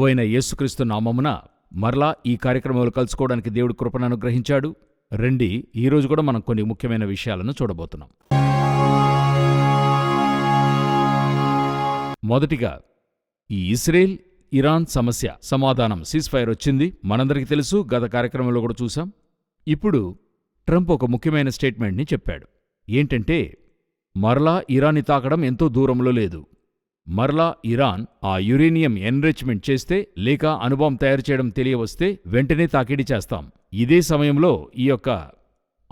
ప్రభు అయిన యేసుక్రీస్తు నామమున మరలా ఈ కార్యక్రమంలో కలుసుకోవడానికి దేవుడు కృపను అనుగ్రహించాడు. రండి ఈరోజు కూడా మనం కొన్ని ముఖ్యమైన విషయాలను చూడబోతున్నాం. మొదటిగా ఈ ఇస్రేల్ ఇరాన్ సమస్య సమాధానం సీజ్ ఫైర్ వచ్చింది. మనందరికీ తెలుసు గత కార్యక్రమంలో కూడా చూసాం ఇప్పుడు ట్రంప్ ఒక ముఖ్యమైన స్టేట్మెంట్ని చెప్పాడు. ఏంటంటే మరలా ఇరాన్ని తాకడం ఎంతో దూరంలో లేదు. మరలా ఇరాన్ ఆ యురేనియం ఎన్రిచ్మెంట్ చేస్తే లేక అనుభవం తయారు చేయడం తెలియవస్తే వెంటనే తాకిడి చేస్తాం. ఇదే సమయంలో ఈ యొక్క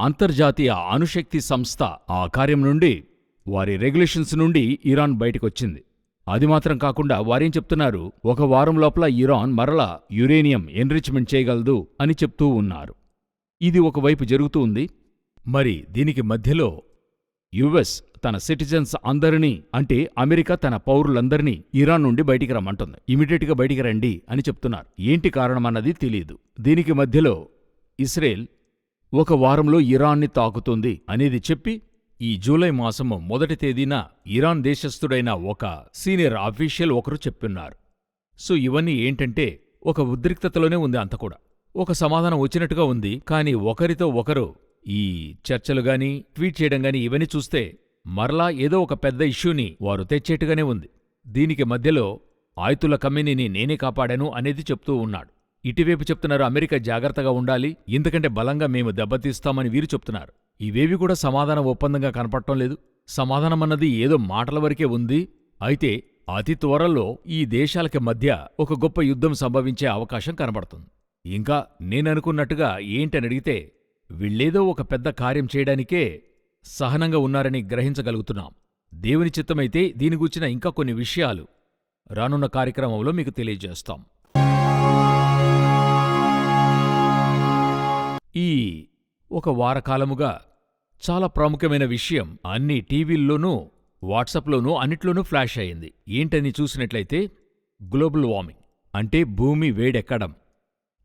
అంతర్జాతీయ అణుశక్తి సంస్థ ఆ కార్యం నుండి వారి రెగ్యులేషన్స్ నుండి ఇరాన్ బయటకొచ్చింది. అది మాత్రం కాకుండా వారేం చెప్తున్నారు? ఒక వారం లోపల ఇరాన్ మరలా యురేనియం ఎన్రిచ్మెంట్ చేయగలదు అని చెప్తూ ఉన్నారు. ఇది ఒకవైపు జరుగుతూ ఉంది. మరి దీనికి మధ్యలో యుఎస్ తన సిటిజన్స్ అందరినీ అంటే అమెరికా తన పౌరులందరినీ ఇరాన్ నుండి బయటికి రమ్మంటుంది. ఇమీడియట్గా బయటికి రండి అని చెప్తున్నారు. ఏంటి కారణమన్నది తెలియదు దీనికి మధ్యలో ఇస్రేల్ ఒక వారంలో ఇరాన్ని తాకుతుంది అనేది చెప్పి ఈ జూలై మాసము మొదటి తేదీన ఇరాన్ దేశస్థుడైన ఒక సీనియర్ అఫీషియల్ ఒకరు చెప్పున్నారు. సో ఇవన్నీ ఏంటంటే ఒక ఉద్రిక్తతలోనే ఉంది అంత కూడా. ఒక సమాధానం వచ్చినట్టుగా ఉంది. కానీ ఒకరితో ఒకరు ఈ చర్చలు గాని ట్వీట్ చేయడం గాని ఇవన్నీ చూస్తే మరలా ఏదో ఒక పెద్ద ఇష్యూని వారు తెచ్చేట్టుగానే ఉంది. దీనికి మధ్యలో ఆయుతుల కమ్మినీని నేనే కాపాడాను అనేది చెప్తూ ఉన్నాడు. ఇటువైపు చెప్తున్నారు అమెరికా జాగ్రత్తగా ఉండాలి ఎందుకంటే బలంగా మేము దెబ్బతీస్తామని వీరు చెప్తున్నారు. ఇవేవి కూడా సమాధాన ఒప్పందంగా కనపడటం లేదు. సమాధానమన్నది ఏదో మాటల వరకే ఉంది. అయితే అతి త్వరలో ఈ దేశాలకి మధ్య ఒక గొప్ప యుద్ధం సంభవించే అవకాశం కనబడుతుంది. ఇంకా నేననుకున్నట్టుగా ఏంటని అడిగితే వీళ్ళేదో ఒక పెద్ద కార్యం చేయడానికే సహనంగా ఉన్నారని గ్రహించగలుగుతున్నాం. దేవుని చిత్తమైతే దీని గూర్చిన ఇంకా కొన్ని విషయాలు రానున్న కార్యక్రమంలో మీకు తెలియజేస్తాం. ఈ ఒక వారకాలముగా చాలా ప్రాముఖ్యమైన విషయం అన్ని టీవీల్లోనూ వాట్సాప్లోనూ అన్నిట్లోనూ ఫ్లాష్ అయింది. ఏంటని చూసినట్లయితే గ్లోబల్ వార్మింగ్ అంటే భూమి వేడెక్కడం.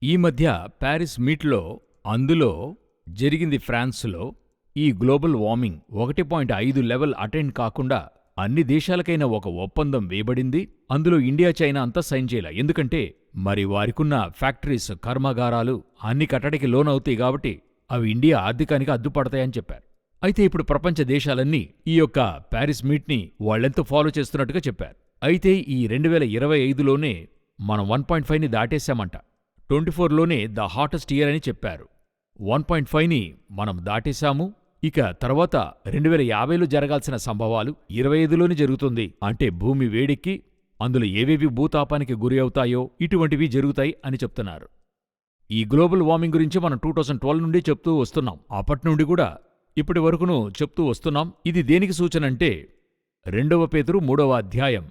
ఈ మధ్య ప్యారిస్ మీట్లో అందులో జరిగింది ఫ్రాన్స్లో ఈ గ్లోబల్ వార్మింగ్ ఒకటి పాయింట్ ఐదు లెవెల్ అటెండ్ కాకుండా అన్ని దేశాలకైనా ఒక ఒప్పందం వేయబడింది. అందులో ఇండియా చైనా అంతా సైన్ చేయలే. ఎందుకంటే మరి వారికున్న ఫ్యాక్టరీస్ కర్మాగారాలు అన్ని కట్టడికి లోనవుతాయి కాబట్టి అవి ఇండియా ఆర్థికానికి అద్దుపడతాయని చెప్పారు. అయితే ఇప్పుడు ప్రపంచ దేశాలన్నీ ఈ యొక్క ప్యారిస్ మీట్ని వాళ్ళెంతో ఫాలో చేస్తున్నట్టుగా చెప్పారు. అయితే ఈ రెండు వేల ఇరవై ఐదులోనే మనం వన్ పాయింట్ ఫైవ్ని దాటేశామంట. ట్వంటీ ఫోర్లోనే ద హాటెస్ట్ ఇయర్ అని చెప్పారు. వన్ పాయింట్ ఫైవ్ని మనం దాటేశాము. ఇక తర్వాత రెండు వేల యాభైలో జరగాల్సిన సంభవాలు ఇరవై ఐదులోనే జరుగుతుంది. అంటే భూమి వేడెక్కి అందులో ఏవేవి భూతాపానికి గురి అవుతాయో ఇటువంటివి జరుగుతాయి అని చెప్తున్నారు. ఈ గ్లోబల్ వార్మింగ్ గురించి మనం టూ థౌజండ్ ట్వెల్వ్ నుండి చెప్తూ వస్తున్నాం. అప్పటి నుండి కూడా ఇప్పటి వరకును చెప్తూ వస్తున్నాం. ఇది దేనికి సూచన అంటే రెండవ పేతురు మూడవ అధ్యాయం.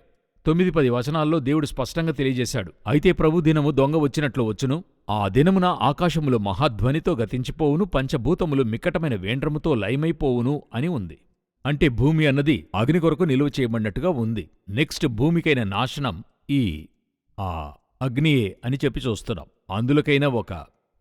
తొమ్మిది పది వచనాల్లో దేవుడు స్పష్టంగా తెలియజేశాడు. అయితే ప్రభు దినము దొంగ వచ్చినట్లు వచ్చును ఆ దినమున ఆకాశములు మహాధ్వనితో గతించిపోవును పంచభూతములు మిక్కటమైన వేండ్రముతో లయమైపోవును అని ఉంది. అంటే భూమి అన్నది అగ్ని కొరకు నిలువ చేయబడినట్టుగా ఉంది. నెక్స్ట్ భూమికైన నాశనం ఈ ఆ అగ్నియే అని చెప్పి చూస్తున్నాం. అందులోకైనా ఒక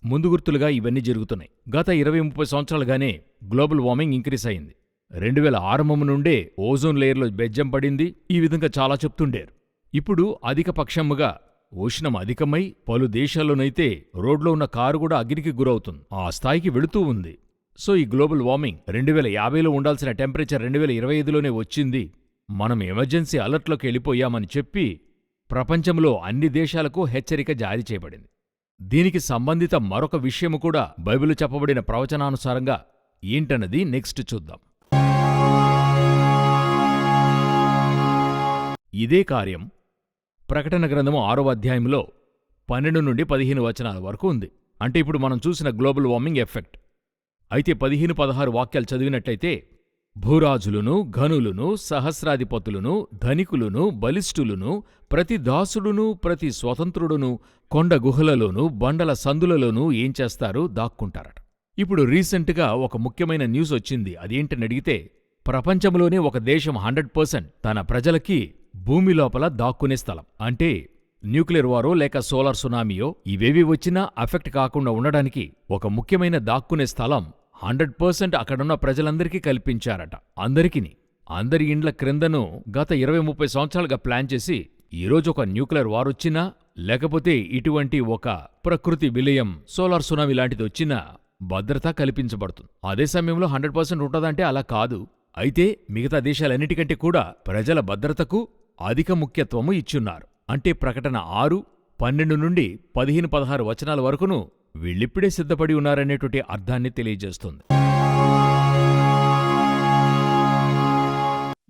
ముందు గుర్తులుగా ఇవన్నీ జరుగుతున్నాయి. గత ఇరవై ముప్పై సంవత్సరాలుగానే గ్లోబల్ వార్మింగ్ ఇంక్రీస్ అయింది. రెండు వేల ఆరంభము నుండే ఓజోన్ లేయర్లో బెజ్జం పడింది. ఈ విధంగా చాలా చెప్తుండేరు. ఇప్పుడు అధిక పక్షముగా ఉష్ణం అధికమై పలు దేశాల్లోనైతే రోడ్లో ఉన్న కారు కూడా అగ్నికి గురవుతుంది. ఆ స్థాయికి వెళుతూ ఉంది. సో ఈ గ్లోబల్ వార్మింగ్ రెండు వేల యాభైలో ఉండాల్సిన టెంపరేచర్ రెండు వేల ఇరవై ఐదులోనే వచ్చింది. మనం ఎమర్జెన్సీ అలర్ట్లోకి వెళ్ళిపోయామని చెప్పి ప్రపంచంలో అన్ని దేశాలకు హెచ్చరిక జారీ చేయబడింది. దీనికి సంబంధిత మరొక విషయము కూడా బైబిల్ చెప్పబడిన ప్రవచనానుసారంగా ఏంటన్నది నెక్స్ట్ చూద్దాం. ఇదే కార్యం ప్రకటన గ్రంథము ఆరవ అధ్యాయంలో పన్నెండు నుండి పదిహేను వచనాల వరకు ఉంది. అంటే ఇప్పుడు మనం చూసిన గ్లోబల్ వార్మింగ్ ఎఫెక్ట్. అయితే పదిహేను పదహారు వాక్యాలు చదివినట్టయితే భూరాజులును ఘనులును సహస్రాధిపతులను ధనికులను బలిష్ఠులను ప్రతి దాసుడును ప్రతి స్వతంత్రుడును కొండ గుహలలోనూ బండల సందులలోనూ ఏం చేస్తారు దాక్కుంటారట. ఇప్పుడు రీసెంట్గా ఒక ముఖ్యమైన న్యూస్ వచ్చింది. అదేంటని అడిగితే ప్రపంచంలోనే ఒక దేశం హండ్రెడ్ పర్సెంట్ తన ప్రజలకి భూమి లోపల దాక్కునే స్థలం. అంటే న్యూక్లియర్ వారో లేక సోలార్ సునామీయో ఇవేవి వచ్చినా అఫెక్ట్ కాకుండా ఉండడానికి ఒక ముఖ్యమైన దాక్కునే స్థలం హండ్రెడ్ పర్సెంట్ అక్కడున్న ప్రజలందరికీ కల్పించారట. అందరికిని. అందరి ఇండ్ల క్రిందను గత ఇరవై ముప్పై సంవత్సరాలుగా ప్లాన్ చేసి ఈరోజు ఒక న్యూక్లియర్ వారొచ్చినా లేకపోతే ఇటువంటి ఒక ప్రకృతి విలయం సోలార్ సునామీ లాంటిది వచ్చినా భద్రత కల్పించబడుతుంది. అదే సమయంలో హండ్రెడ్ పర్సెంట్ ఉంటుందంటే అలా కాదు. అయితే మిగతా దేశాలన్నిటికంటే కూడా ప్రజల భద్రతకు అధిక ముఖ్యత్వము ఇచ్చున్నారు. అంటే ప్రకటన ఆరు పన్నెండు నుండి పదిహేను పదహారు వచనాల వరకును వీళ్ళిప్పుడే సిద్ధపడి ఉన్నారనేటువంటి అర్థాన్ని తెలియజేస్తుంది.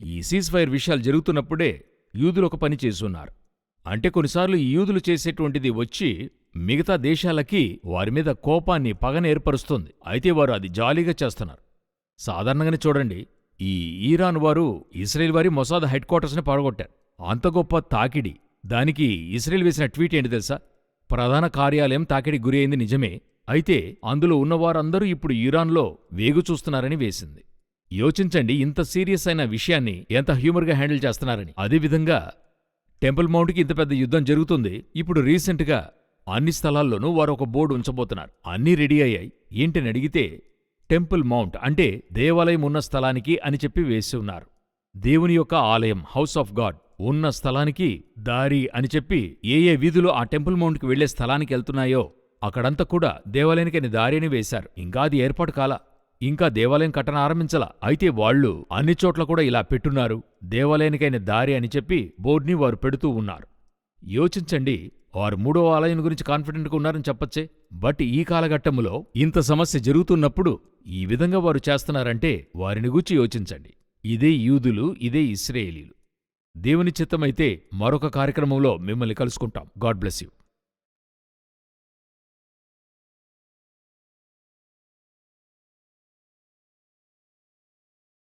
ఈ సీజ్ ఫైర్ విషయాలు జరుగుతున్నప్పుడే యూదులు ఒక పని చేస్తున్నారు. అంటే కొన్నిసార్లు ఈ యూదులు చేసేటువంటిది వచ్చి మిగతా దేశాలకి వారి మీద కోపాన్ని పగన ఏర్పరుస్తుంది. అయితే వారు అది జాలీగా చేస్తున్నారు. సాధారణంగానే చూడండి ఈ ఈరాన్ వారు ఇస్రాయేల్ వారి మొసాద్ హెడ్ క్వార్టర్స్ని పడగొట్టారు. అంత గొప్ప తాకిడి. దానికి ఇస్రేల్ వేసిన ట్వీట్ ఏంటి తెలుసా? ప్రధాన కార్యాలయం తాకిడి గురి అయింది నిజమే. అయితే అందులో ఉన్నవారందరూ ఇప్పుడు ఈరాన్లో వేగు చూస్తున్నారని వేసింది. యోచించండి ఇంత సీరియస్ అయిన విషయాన్ని ఎంత హ్యూమర్గా హ్యాండిల్ చేస్తున్నారని. అదేవిధంగా టెంపుల్ మౌంట్కి ఇంత పెద్ద యుద్ధం జరుగుతుంది. ఇప్పుడు రీసెంట్గా అన్ని స్థలాల్లోనూ వారు ఒక బోర్డు ఉంచబోతున్నారు. అన్నీ రెడీ అయ్యాయి. ఏంటని అడిగితే టెంపుల్ మౌంట్ అంటే దేవాలయం ఉన్న స్థలానికి అని చెప్పి వేసి ఉన్నారు. దేవుని యొక్క ఆలయం హౌస్ ఆఫ్ గాడ్. ఉన్న స్థలానికి దారి అని చెప్పి ఏ ఏ వీధులు ఆ టెంపుల్ మౌంట్కి వెళ్ళే స్థలానికి వెళ్తున్నాయో అక్కడంతా కూడా దేవాలయానికని దారిని వేశారు. ఇంకా అది ఏర్పాటు కాలా. ఇంకా దేవాలయం కట్టన ఆరంభించలా. అయితే వాళ్ళు అన్ని చోట్ల కూడా ఇలా పెట్టున్నారు. దేవాలయానికైన దారి అని చెప్పి బోర్డుని వారు పెడుతూ ఉన్నారు. యోచించండి. వారు మూడో ఆలయం గురించి కాన్ఫిడెంట్గా ఉన్నారని చెప్పచ్చే. బట్ ఈ కాలఘట్టములో ఇంత సమస్య జరుగుతున్నప్పుడు ఈ విధంగా వారు చేస్తున్నారంటే వారిని గూర్చి యోచించండి. ఇదే యూదులు ఇదే ఇస్రాయేలీలు. దేవుని చిత్తమైతే మరొక కార్యక్రమంలో మిమ్మల్ని కలుసుకుంటాం. God bless you.